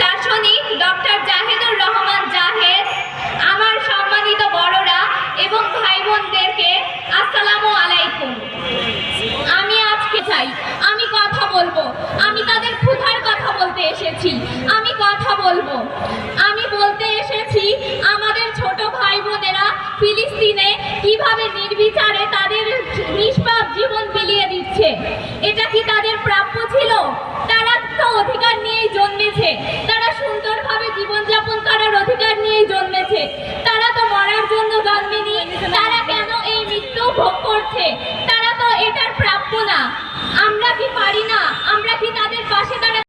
দার্শনিক ডক্টর জাহেদুর রহমান জাহেদ, আমার সম্মানিত বড়রা এবং ভাই বোনদেরকে আসসালামু আলাইকুম। আমি আজকে চাই, আমি কথা বলব, আমি তাদের ক্ষুধার কথা বলতে এসেছি, আমি কথা বলব। আমি বলতে এসেছি, আমাদের ছোট ভাই বোনেরা ফিলিস্তিনে কীভাবে নির্বিচারে তাদের নিষ্পাপ জীবন বিলিয়ে দিচ্ছে, এটা কি তাদের প্রাপ্য ছিল? তারা তো অধিকার নিয়েই জন্মেছে করেছে। তারা তো মরার জন্য জন্মেনি তারা কেন এই মৃত্যু ভোগ করছে? তারা তো এটার প্রাপ্য না। আমরা কি পারি না